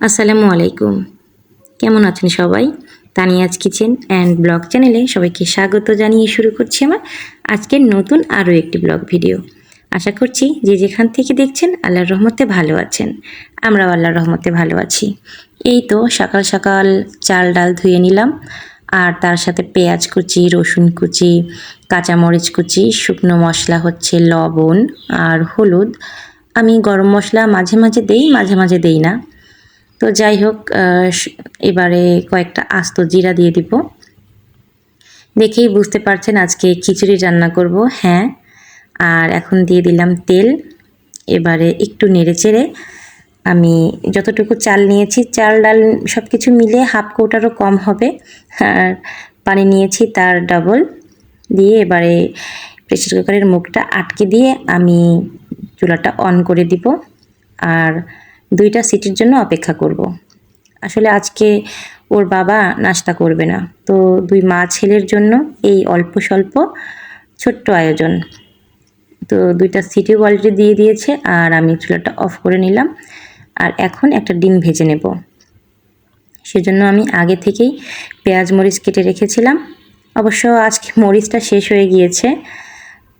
আসসালামু আলাইকুম। কেমন আছেন সবাই? তানিয়াজ কিচেন অ্যান্ড ব্লগ চ্যানেলে সবাইকে স্বাগত জানিয়ে শুরু করছি আমার আজকের নতুন আরও একটি ব্লগ ভিডিও। আশা করছি যে যেখান থেকে দেখছেন আল্লাহর রহমতে ভালো আছেন। আমরাও আল্লাহর রহমতে ভালো আছি। এই তো সকাল সকাল চাল ডাল ধুয়ে নিলাম আর তার সাথে পেঁয়াজ কুচি, রসুন কুচি, কাঁচামরিচ কুচি, শুকনো মশলা হচ্ছে লবণ আর হলুদ। আমি গরম মশলা মাঝে মাঝে দেই, মাঝে মাঝে দেই না। তো যাই হোক এবারে কয়েকটা আস্ত জিরা দিয়ে দিব। দেখেই বুঝতে পারছেন আজকে খিচুড়ি রান্না করব হ্যাঁ। আর এখন দিয়ে দিলাম তেল। এবারে একটু নেড়ে চেড়ে আমি যতটুকু চাল নিয়েছি, চাল, ডাল সব কিছু মিলে হাফ কৌটারও কম হবে। আর পানি নিয়েছি তার ডাবল। দিয়ে এবারে প্রেসার কুকারের মুখটা আটকে দিয়ে আমি চুলাটা অন করে দিব। আর দুইটা সিটির জন্য অপেক্ষা করব। আসলে আজকে ওর বাবা নাস্তা করবে না। তো দুই মা ছেলের জন্য এই অল্প স্বল্প ছোট্ট আয়োজন। তো দুইটা সিটি অলরেডি দিয়ে দিয়েছে আর আমি চুলাটা অফ করে নিলাম। আর এখন একটা ডিম ভেজে নেব। সেজন্য আমি আগে থেকেই পেঁয়াজ, মরিচ কেটে রেখেছিলাম। অবশ্য আজকে মরিচটা শেষ হয়ে গিয়েছে।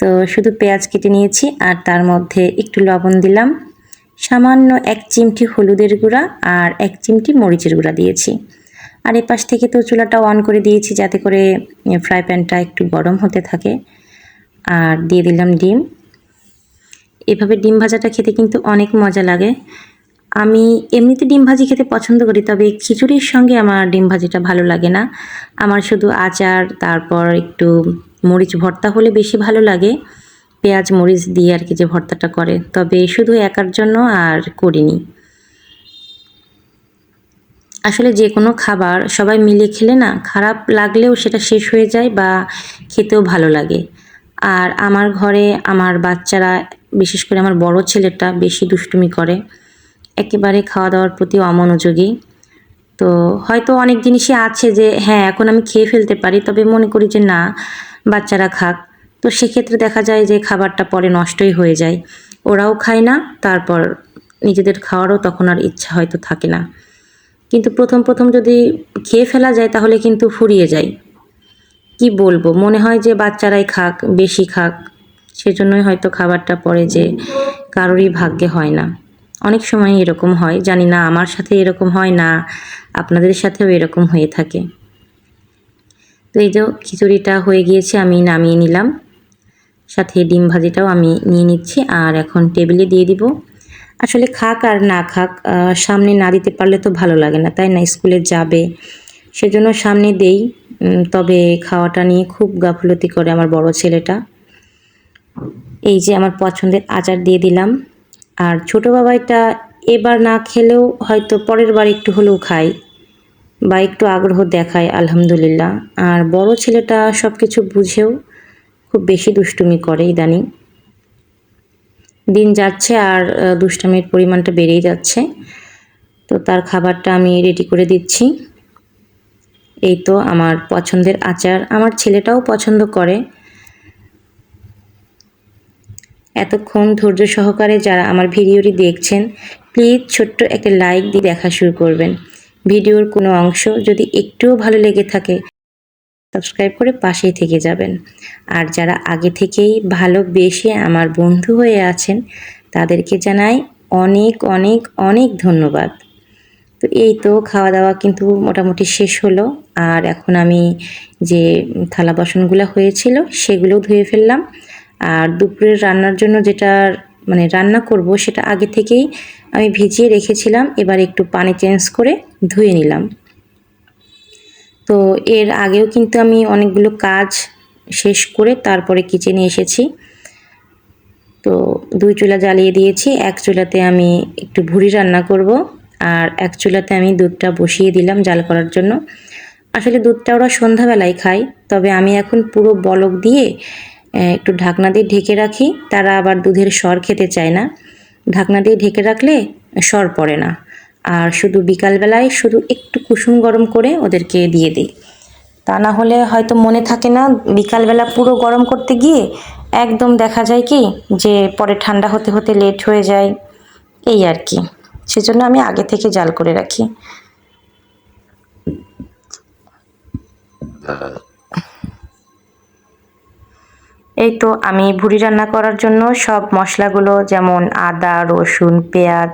তো শুধু পেঁয়াজ কেটে নিয়েছি আর তার মধ্যে একটু লবণ দিলাম। সামান্য এক চিমটি হলুদের গুঁড়া আর এক চিমটি মরিচের গুঁড়া দিয়েছি। আর এপাশ থেকে তো চুলাটা অন করে দিয়েছি যাতে করে ফ্রাই প্যানটা একটু গরম হতে থাকে। আর দিয়ে দিলাম ডিম। এভাবে ডিম ভাজাটা খেতে কিন্তু অনেক মজা লাগে। আমি এমনিতে ডিম ভাজি খেতে পছন্দ করি, তবে খিচুড়ির সঙ্গে আমার ডিম ভাজিটা ভালো লাগে না। আমার শুধু আচার, তারপর একটু মরিচ ভর্তা হলে বেশি ভালো লাগে। পেঁয়াজ, মরিচ দিয়ে আর কি যে ভর্তাটা করে। তবে শুধু একার জন্য আর করিনি। আসলে যে কোনো খাবার সবাই মিলে খেলে না, খারাপ লাগলেও সেটা শেষ হয়ে যায় বা খেতেও ভালো লাগে। আর আমার ঘরে আমার বাচ্চারা, বিশেষ করে আমার বড় ছেলেটা, বেশি দুষ্টুমি করে। একেবারে খাওয়া দাওয়ার প্রতি অমনোযোগী। তো হয়তো অনেক জিনিসই আছে যে হ্যাঁ এখন আমি খেয়ে ফেলতে পারি, তবে মনে করি যে না, বাচ্চারা খাক। তো সেক্ষেত্রে দেখা যায় যে খাবারটা পরে নষ্টই হয়ে যায়। ওরাও খায় না, তারপর নিজেদের খাওয়ারও তখন আর ইচ্ছা হয়তো থাকে না। কিন্তু প্রথম প্রথম যদি খেয়ে ফেলা যায় তাহলে কিন্তু ফুরিয়ে যায়। কি বলব? মনে হয় যে বাচ্চারাই খাক, বেশি খাক, সেজন্যই হয়তো খাবারটা পরে যে কারোরই ভাগ্যে হয় না। অনেক সময় এরকম হয়, জানি না আমার সাথে এরকম হয় না, আপনাদের সাথেও এরকম হয়ে থাকে। তো এই যে খিচুড়িটা হয়ে গিয়েছে, আমি নামিয়ে নিলাম। সাথে ডিম ভাজিটাও আমি নিয়ে নিচ্ছি, আর এখন টেবিলে দিয়ে দিব। আসলে খাক আর না খাক সামনে না দিতে পারলে তো ভালো লাগে না, তাই না? স্কুলে যাবে, সেজন্য সামনে দেই। তবে খাওয়াটা নিয়ে খুব গাফলতি করে আমার বড় ছেলেটা। এই যে আমার পছন্দের আচার দিয়ে দিলাম, আর ছোট বাবাইটা এবার না খেলেও হয়তো পরের বার একটু হলেও খায় বা একটু আগ্রহ দেখায়, আলহামদুলিল্লাহ। আর বড় ছেলেটা সব কিছু বুঝেও খুব বেশি দুষ্টুমি করে ইদানিং। দিন যাচ্ছে আর দুষ্টামির পরিমাণটা বেড়েই যাচ্ছে। তো তার খাবারটা আমি রেডি করে দিচ্ছি। এই তো আমার পছন্দের আচার। আমার ছেলেটাও পছন্দ করে। এতক্ষণ ধৈর্য সহকারে যারা আমার ভিডিওটি দেখছেন প্লিজ ছোট্ট একটা লাইক দিয়ে দেখা শুরু করবেন। ভিডিওর কোনো অংশ যদি একটুও ভালো লেগে থাকে সাবস্ক্রাইব করে পাশেই থেকে যাবেন। আর যারা আগে থেকেই ভালোবেসে আমার বন্ধু হয়ে আছেন, তাদেরকে জানাই অনেক অনেক অনেক ধন্যবাদ। তো এই তো খাওয়া দাওয়া কিন্তু মোটামুটি শেষ হলো। আর এখন আমি যে থালা বাসনগুলো হয়েছিল সেগুলো ধুয়ে ফেললাম। আর দুপুরের রান্নার জন্য যেটা মানে রান্না করব, সেটা আগে থেকেই আমি ভিজিয়ে রেখেছিলাম। এবার একটু পানি চেঞ্জ করে ধুয়ে নিলাম। তো এর আগেও কিন্তু আমি অনেকগুলো কাজ শেষ করে তারপরে কিচেনে এসেছি। তো দুই চুলা জ্বালিয়ে দিয়েছি, এক চুলাতে আমি একটু ভুড়ি রান্না করব আর এক চুলাতে আমি দুধটা বসিয়ে দিলাম জাল করার জন্য। আসলে দুধটা ওরা সন্ধ্যাবেলায় খায়, তবে আমি এখন পুরো বলক দিয়ে একটু ঢাকনা দিয়ে ঢেকে রাখি। তারা আবার দুধের স্বর খেতে চায় না। ঢাকনা দিয়ে ঢেকে রাখলে স্বর পড়ে না। আর শুধু বিকালবেলায় শুধু একটু কুসুম গরম করে ওদেরকে দিয়ে দিই। তা না হলে হয়তো মনে থাকে না, বিকালবেলা পুরো গরম করতে গিয়ে একদম দেখা যায় কি যে পরে ঠান্ডা হতে হতে লেট হয়ে যায়। এই আর কি। সেজন্য আমি আগে থেকে জাল করে রাখি। এই তো আমি ভুড়ি রান্না করার জন্য সব মশলাগুলো যেমন আদা, রসুন, পেঁয়াজ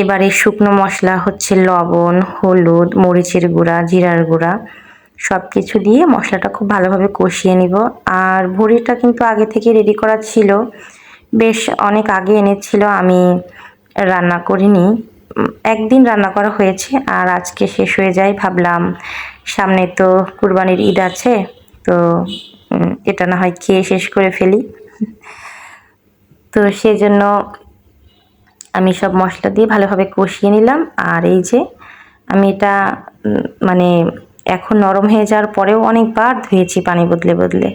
এবারে শুকনো মশলা হচ্ছে লবণ, হলুদ, মরিচের গুঁড়া, জিরার গুঁড়া সব কিছু দিয়ে মশলাটা খুব ভালোভাবে কষিয়ে নিব। আর ভুড়িটা কিন্তু আগে থেকে রেডি করা ছিল। বেশ অনেক আগে এনেছিল, আমি রান্না করিনি। একদিন রান্না করা হয়েছে আর আজকে শেষ হয়ে যায়। ভাবলাম সামনে তো কুরবানির ঈদ আছে, তো এটা না হয় খেয়ে শেষ করে ফেলি। তো সেজন্য আমি সব মশলা দিয়ে ভালোভাবে কষিয়ে নিলাম। আর এই যে, আমি এটা মানে এখন নরম হয়ে যাওয়ার পরেও অনেকবার ধুয়েছি পানি বদলে বদলে।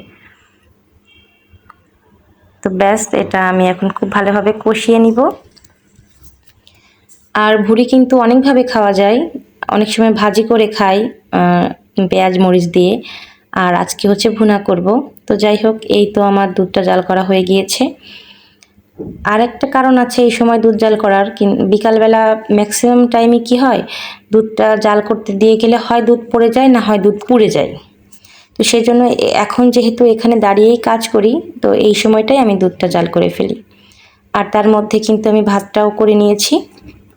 তো ব্যাস, এটা আমি এখন খুব ভালোভাবে কষিয়ে নিব। আর ভুড়ি কিন্তু অনেকভাবে খাওয়া যায়। অনেক সময় ভাজি করে খাই পেঁয়াজ, মরিচ দিয়ে। আর আজকে হচ্ছে ভুনা করব। তো যাই হোক, এই তো আমার দুধটা জাল করা হয়ে গিয়েছে। আর একটা কারণ আছে এই সময় দুধ জাল করার। বিকালবেলা ম্যাক্সিমাম টাইমে কি হয়? দুধটা জাল করতে দিয়ে গেলে হয় দুধ পড়ে যায়, না হয় দুধ পুড়ে যায়। তো সেই জন্য এখন যেহেতু এখানে দাঁড়িয়েই কাজ করি, তো এই সময়টাই আমি দুধটা জাল করে ফেলি। আর তার মধ্যে কিন্তু আমি ভাতটাও করে নিয়েছি।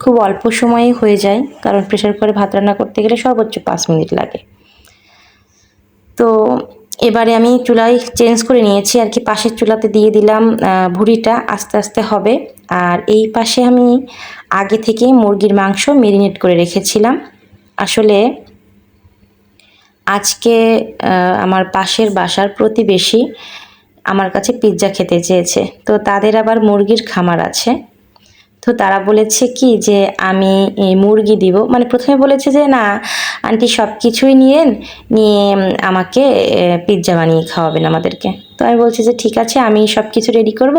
খুব অল্প সময়ে হয়ে যায়, কারণ প্রেশার কুকারে ভাত রান্না করতে গেলে সর্বোচ্চ পাঁচ মিনিট লাগে। তো এবারে আমি চুলায় চেঞ্জ করে নিয়েছি আর কি, পাশের চুলাতে দিয়ে দিলাম ভুড়িটা আস্তে আস্তে হবে। আর এই পাশে আমি আগে থেকে মুরগির মাংস মেরিনেট করে রেখেছিলাম। আসলে আজকে আমার পাশের বাসার প্রতিবেশী আমার কাছে পিৎজা খেতে চেয়েছে। তো তাদের আবার মুরগির খামার আছে। তো তারা বলেছে কি যে আমি মুরগি দিব। মানে প্রথমে বলেছে যে, না, আন্টি সব কিছুই নিয়েন, নিয়ে আমাকে পিৎজা বানিয়ে খাওয়াবেন আমাদেরকে। তো আমি বলছি যে, ঠিক আছে, আমি সব কিছু রেডি করব।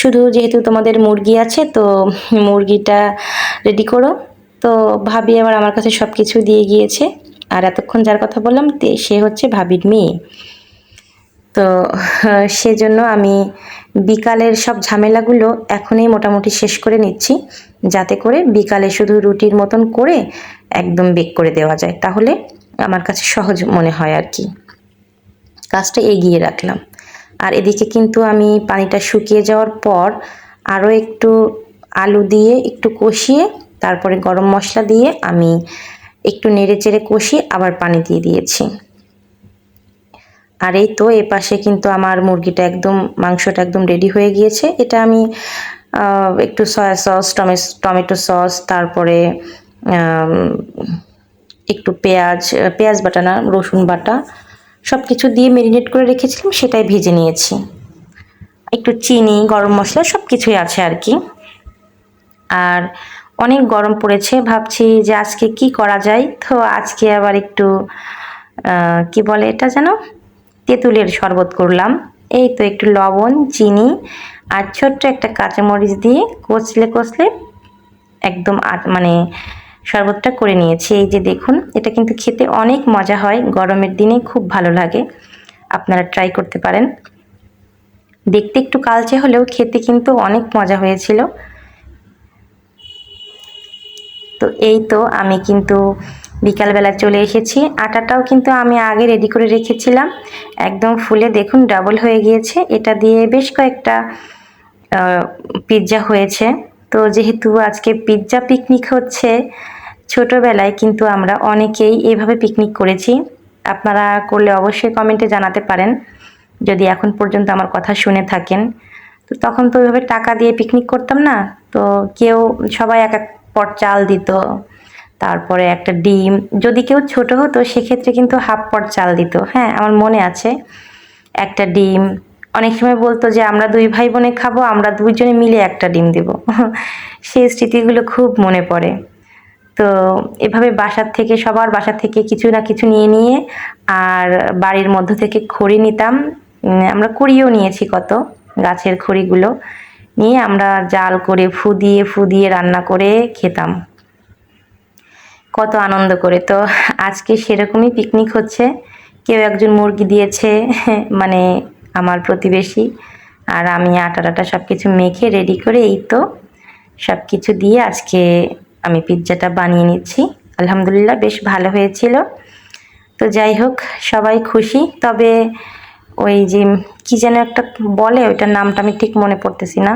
শুধু যেহেতু তোমাদের মুরগি আছে, তো মুরগিটা রেডি করো। তো ভাবি আবার আমার কাছে সব কিছু দিয়ে গিয়েছে। আর এতক্ষণ যার কথা বললাম সে হচ্ছে ভাবির মেয়ে। তো সেজন্য আমি বিকালের সব ঝামেলাগুলো এখনই মোটামুটি শেষ করে নিচ্ছি, যাতে করে বিকালে শুধু রুটির মতন করে একদম বেক করে দেওয়া যায়। তাহলে আমার কাছে সহজ মনে হয় আর কি। কাজটা এগিয়ে রাখলাম। আর এদিকে কিন্তু আমি পানিটা শুকিয়ে যাওয়ার পর আরও একটু আলু দিয়ে একটু কষিয়ে, তারপরে গরম মশলা দিয়ে আমি একটু নেড়ে চেড়ে কষিয়ে আবার পানি দিয়ে দিয়েছি। আর এই তো এ পাশে কিন্তু আমার মুরগিটা একদম, মাংসটা একদম রেডি হয়ে গিয়েছে। এটা আমি একটু সয়া সস টমেটো সস তারপরে একটু পেঁয়াজ পেঁয়াজ বাটা না, রসুন বাটা সব কিছু দিয়ে মেরিনেট করে রেখেছিলাম, সেটাই ভেজে নিয়েছি। একটু চিনি, গরম মশলা সব কিছুই আছে আর কি। আর অনেক গরম পড়েছে, ভাবছি যে আজকে কি করা যায়? তো আজকে আবার একটু কি বলে এটা যেন? তেঁতুলের শরবত করলাম। এই তো একটু লবণ, চিনি আর ছোট্ট একটা কাঁচামরিচ দিয়ে কচলে কচলে একদম মানে শরবতটা করে নিয়েছি। এই যে দেখুন, এটা কিন্তু খেতে অনেক মজা হয়। গরমের দিনে খুব ভালো লাগে। আপনারা ট্রাই করতে পারেন। দেখতে একটু কালচে হলেও খেতে কিন্তু অনেক মজা হয়েছিল। তো এই তো আমি কিন্তু বিকালবেলা চলে এসেছি। আটাটাও কিন্তু আমি আগে রেডি করে রেখেছিলাম। একদম ফুলে দেখুন ডাবল হয়ে গিয়েছে। এটা দিয়ে বেশ কয়েকটা পিৎজা হয়েছে। তো যেহেতু আজকে পিৎজা পিকনিক হচ্ছে, ছোটোবেলায় কিন্তু আমরা অনেকেই এভাবে পিকনিক করেছি। আপনারা করলে অবশ্যই কমেন্টে জানাতে পারেন, যদি এখন পর্যন্ত আমার কথা শুনে থাকেন। তো তখন তো ওইভাবে টাকা দিয়ে পিকনিক করতাম না। তো কেউ সবাই এক এক পট চাল দিত। তারপরে একটা ডিম। যদি কেউ ছোট হতো, সেক্ষেত্রে কিন্তু হাফ পট চাল দিত। হ্যাঁ আমার মনে আছে। একটা ডিম। অনেক সময় বলতো যে, আমরা দুই ভাই বোনে খাব, আমরা দুইজনে মিলে একটা ডিম দেব। সেই স্মৃতিগুলো খুব মনে পড়ে। তো এভাবে বাসার থেকে, সবার বাসার থেকে কিছু না কিছু নিয়ে নিয়ে, আর বাড়ির মধ্য থেকে খড়ি নিতাম। আমরা কুড়িয়েও নিয়েছি কত, গাছের খড়িগুলো। নিয়ে আমরা জাল করে ফু দিয়ে ফু দিয়ে রান্না করে খেতাম। কত আনন্দ করে। তো আজকে সেরকমই পিকনিক হচ্ছে। কেউ একজন মুরগি দিয়েছে মানে আমার প্রতিবেশী। আর আমি আটা টাটা সব কিছু মেখে রেডি করে এই তো সব কিছু দিয়ে আজকে আমি পিৎজাটা বানিয়ে নিচ্ছি। আলহামদুলিল্লাহ বেশ ভালো হয়েছিল। তো যাই হোক, সবাই খুশি। তবে ওই যে কি যেন একটা বলে, ওইটার নামটা আমি ঠিক মনে পড়তেছি না।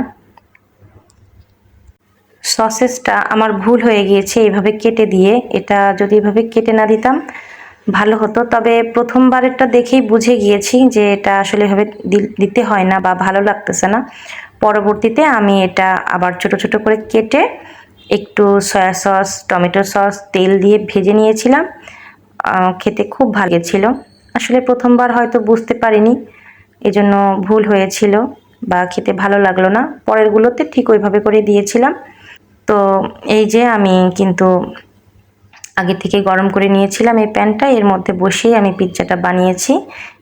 সসেসটা আমার ভুল হয়ে গিয়েছে, এইভাবে কেটে দিয়ে। এটা যদি এভাবে কেটে না দিতাম, ভালো হতো। তবে প্রথমবারেরটা দেখেই বুঝে গিয়েছি যে এটা আসলে এভাবে দিতে হয় না বা ভালো লাগতেছে না। পরবর্তীতে আমি এটা আবার ছোট ছোট করে কেটে একটু সয়া সস, টমেটো সস, তেল দিয়ে ভেজে নিয়েছিলাম। খেতে খুব ভালো ছিল আসলে প্রথমবার হয়তো বুঝতে পারিনি, এজন্য ভুল হয়েছিল বা খেতে ভালো লাগল না। পরেরগুলোতে ঠিক ওইভাবে করে দিয়েছিলাম। তো এই যে আমি কিন্তু আগে থেকে গরম করে নিয়েছিলাম এই প্যানটা, এর মধ্যে বসেই আমি পিৎজাটা বানিয়েছি।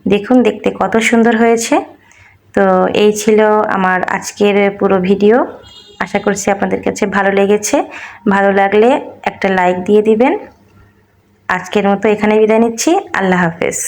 দেখুন, দেখতে কত সুন্দর হয়েছে। তো এই ছিল আমার আজকের পুরো ভিডিও। আশা করছি আপনাদের কাছে ভালো লেগেছে। ভালো লাগলে একটা লাইক দিয়ে দিবেন। আজকের মতো এখানে বিদায় নিচ্ছি। আল্লাহ হাফেজ।